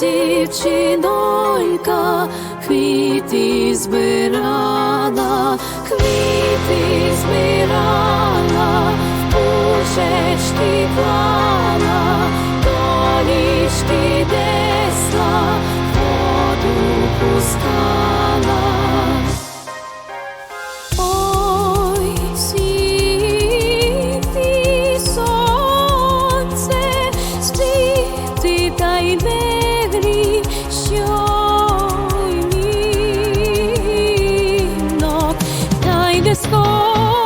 дівчинонька, квіти збирала, квіти збирала, в пушечки клала, disco.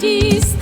ladies